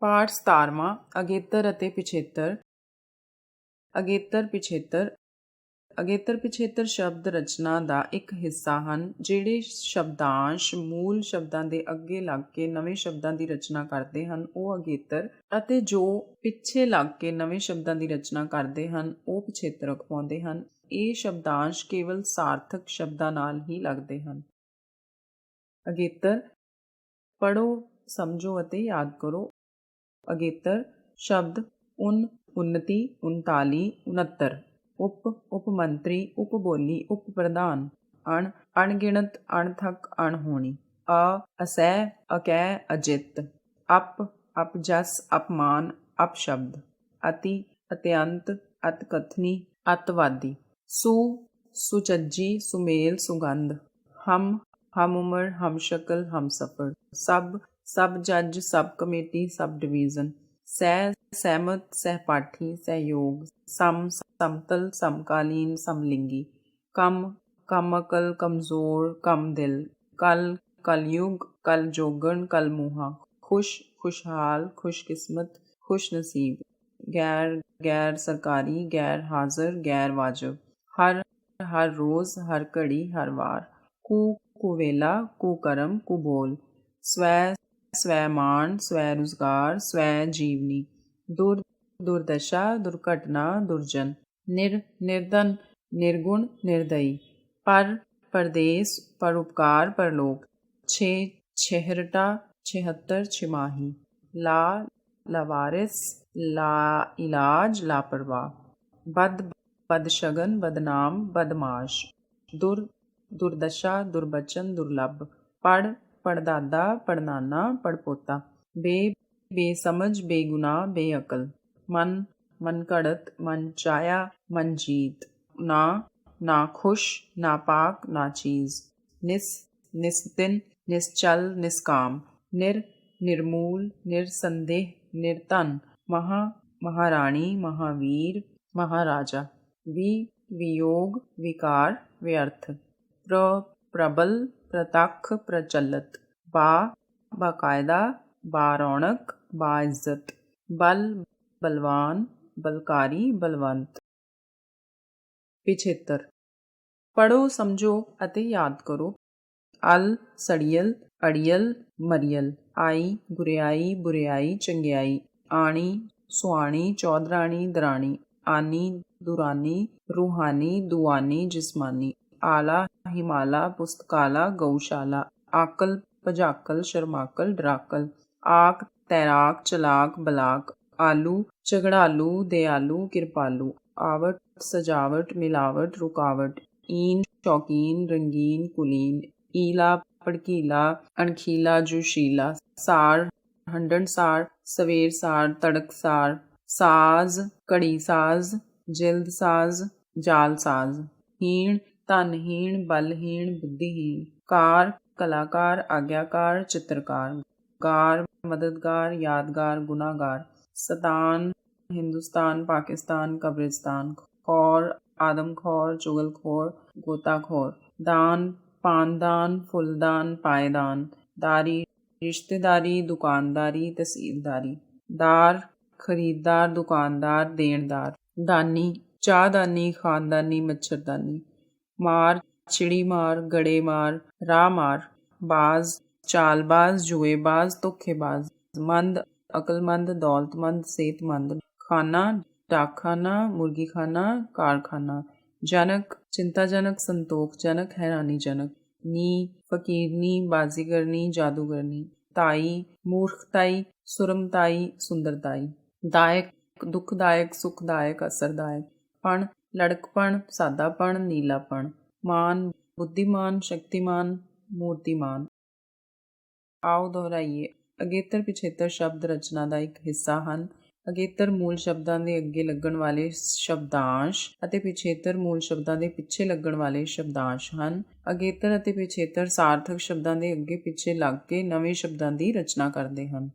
ਪਾਠ 17ਵਾਂ ਅਗੇਤਰ ਅਤੇ ਪਿਛੇਤਰ। ਅਗੇਤਰ ਪਿਛੇਤਰ। ਅਗੇਤਰ, ਪਿਛੇਤਰ ਸ਼ਬਦ ਰਚਨਾ ਦਾ ਇੱਕ ਹਿੱਸਾ ਹਨ, ਜਿਹੜੇ ਸ਼ਬਦਾਂਸ਼ ਮੂਲ ਸ਼ਬਦਾਂ ਦੇ ਅੱਗੇ ਲੱਗ ਕੇ ਨਵੇਂ ਸ਼ਬਦਾਂ ਦੀ ਰਚਨਾ ਕਰਦੇ ਹਨ, ਉਹ ਅਗੇਤਰ ਅਤੇ ਜੋ ਪਿੱਛੇ ਲੱਗ ਕੇ ਨਵੇਂ ਸ਼ਬਦਾਂ ਦੀ ਰਚਨਾ ਕਰਦੇ ਹਨ, ਉਹ ਪਿਛੇਤਰ ਅਖਵਾਉਂਦੇ ਹਨ। ਇਹ ਸ਼ਬਦਾਂਸ਼ ਕੇਵਲ ਸਾਰਥਕ ਸ਼ਬਦਾਂ ਨਾਲ ਹੀ ਲੱਗਦੇ ਹਨ। ਅਗੇਤਰ ਪੜੋ ਸਮਝੋ ਅਤੇ ਯਾਦ ਕਰੋ। ਅਗੇਤਰ ਸ਼ਬਦ ਉਨ ਉન્નਤੀ 39 69 ਉਪ ਉਪ ਮੰਤਰੀ ਉਪ ਅਣ, ਅਣਗਿਣਤ, ਅਣਥਕ, ਅਣਹੋਣੀ। ਅ ਅਸੈ ਅਕੈ ਅਜਿਤ। ਅਪ, ਅਪਜਸ, ਅਪਮਾਨ, ਅਪਸ਼ਬਦ। ਅਤੀ, ਅਤਿਅੰਤ, ਅਤਕਥਨੀ, ਅਤਵਾਦੀ। ਸੁ, ਸੁਚੱਜੀ, ਸੁਮੇਲ, ਸੁਗੰਧ। ਹਮ ਹਮ ਉਮਰ ਹਮ ਸ਼ਕਲ ਹਮ ਸਫਰ ਸਭ सब जज सब कमेटी सब डिवीज़न सह, सहमत, सहपाठी, सहयोग, सम, समतल, समकालीन, समलिंगी. कम कम अकल कमज़ोर कम दिल कल, कलयुग कल जोगन कल मुहा खुश, खुशहाल, खुशकिस्मत खुश नसीब गैर गैर सरकारी, गैर हाजर, गैर वाजब. हर हर रोज, हर घड़ी हर वार. कु, कुवेला कुकर्म कुबोल स्वै स्वमान स्वरोजगार, स्वजीवनी, दुर, दुर्दशा, दुर्घटना, दुर्जन, निर, निर्धन, निर्गुण, निर्दयी, पर परदेश परोपकार, परलोक, छे, छहरटा, छिहत्तर, छिमाही, ला, लवारिस, ला, इलाज, लापरवाह, बद, बदशगन, बदनाम, बदमाश, दुर, दुर्दशा, दुर्वचन, दुर्लभ, पढ़ पड़दादा पड़नाना पड़पोता बे बेसमझ बेगुनाह बेअकल मन मन कड़त मन चाया मन जीत ना ना खुश ना पाक ना चीज़ निस निस्तिन निश्चल निष्काम निर निर्मूल निरसंदेह निर्तन महा महारानी महावीर महाराजा वी वियोग विकार व्यर्थ प्र प्रबल ਪ੍ਰਤੱਖ ਪ੍ਰਚਲਿਤ। ਬਾ, ਬਾਕਾਇਦਾ ਬਾਰੌਣਕ ਬਾਇਜ਼ਤ ਬਲ, ਬਲਵਾਨ, ਬਲਕਾਰੀ, ਬਲਵੰਤ। ਪਿਛੇਤਰ। ਪੜੋ ਸਮਝੋ ਅਤੇ ਯਾਦ ਕਰੋ। ਅਲ, ਸੜੀਅਲ, ਅੜੀਅਲ, ਮਰੀਅਲ। ਆਈ, ਗੁਰਿਆਈ, ਬੁਰਿਆਈ, ਚੰਗਿਆਈ। ਆਣੀ, ਸੁਆਣੀ, ਚੌਧਰਾਣੀ, ਦਰਾਣੀ। ਆਨੀ, ਦੁਰਾਨੀ, ਰੂਹਾਨੀ, ਦੁਆਨੀ, ਜਿਸਮਾਨੀ। आला, हिमाला, पुस्तकाला, गौशाला, आकल, पजाकल, शर्माकल, डराकल, आक, तैराक, चलाक, बलाक, आलू झगड़ालू दयालू कृपालू आवट, सजावट, मिलावट, रुकावट, ईन, शौकीन, रंगीन, कुलीन, ईला, पड़कीला अणखीला जोशीला, सार, हंडन सार, सवेर सार, तड़क सार, साज, कड़ी साज, जल्द साज, जाल साज, हीण ਧਨਹੀਣ ਬਲਹੀਣ ਬੁੱਧੀਹੀਣ ਕਾਰ ਕਲਾਕਾਰ ਆਗਿਆਕਾਰ ਚਿੱਤਰਕਾਰ ਗਾਰ ਮਦਦਗਾਰ ਯਾਦਗਾਰ ਗੁਨਾਹਗਾਰ ਸਤਾਨ ਹਿੰਦੁਸਤਾਨ ਪਾਕਿਸਤਾਨ ਕਬਰਿਸਤਾਨ ਖੌਰ ਆਦਮਖੌਰ ਚੁਗਲਖੋਰ ਗੋਤਾਖੋਰ ਦਾਨ ਪਾਨਦਾਨ ਫੁੱਲਦਾਨ ਪਾਇਦਾਨ ਦਾਰੀ ਰਿਸ਼ਤੇਦਾਰੀ ਦੁਕਾਨਦਾਰੀ ਤਹਿਸੀਲਦਾਰੀ ਦਾਰ ਖਰੀਦਦਾਰ ਦੁਕਾਨਦਾਰ ਦੇਣਦਾਰ ਦਾਨੀ ਚਾਹਦਾਨੀ ਖਾਨਦਾਨੀ ਮੱਛਰਦਾਨੀ मार चिड़ीमार गड़ेमार रामार बाज, चालबाज, जुएबाज, तुखेबाज, मंद, अकलमंद, दौलतमंद सेहतमंद खाना, डाकखाना, मुर्गीखाना, कारखाना, जनक, चिंताजनक संतोषजनक हैरानीजनक, नी, फकीरनी, बाजीगरनी, जादूगरनी, ताई, मूर्खताई, सुरमताई, सुंदरताई, दायक, दुखदायक, सुखदायक, असरदायक ਪਣ, ਲੜਕਪਣ, ਸਾਦਾਪਣ, ਨੀਲਾਪਣ, ਮਾਨ, ਬੁੱਧੀਮਾਨ, ਸ਼ਕਤੀਮਾਨ, ਮੂਰਤੀਮਾਨ। ਆਓ ਦੁਹਰਾਈਏ, ਅਗੇਤਰ ਪਿਛੇਤਰ ਸ਼ਬਦ ਰਚਨਾ ਦਾ ਇੱਕ ਹਿੱਸਾ ਹਨ। ਅਗੇਤਰ ਮੂਲ ਸ਼ਬਦਾਂ ਦੇ ਅੱਗੇ ਲੱਗਣ ਵਾਲੇ ਸ਼ਬਦਾਂਸ਼ ਅਤੇ ਪਿਛੇਤਰ ਮੂਲ ਸ਼ਬਦਾਂ ਦੇ ਪਿੱਛੇ ਲੱਗਣ ਵਾਲੇ ਸ਼ਬਦਾਂਸ਼ ਹਨ। ਅਗੇਤਰ ਅਤੇ ਪਿਛੇਤਰ ਸਾਰਥਕ ਸ਼ਬਦਾਂ ਦੇ ਅੱਗੇ ਪਿੱਛੇ ਲੱਗ ਕੇ ਨਵੇਂ ਸ਼ਬਦਾਂ ਦੀ ਰਚਨਾ ਕਰਦੇ ਹਨ।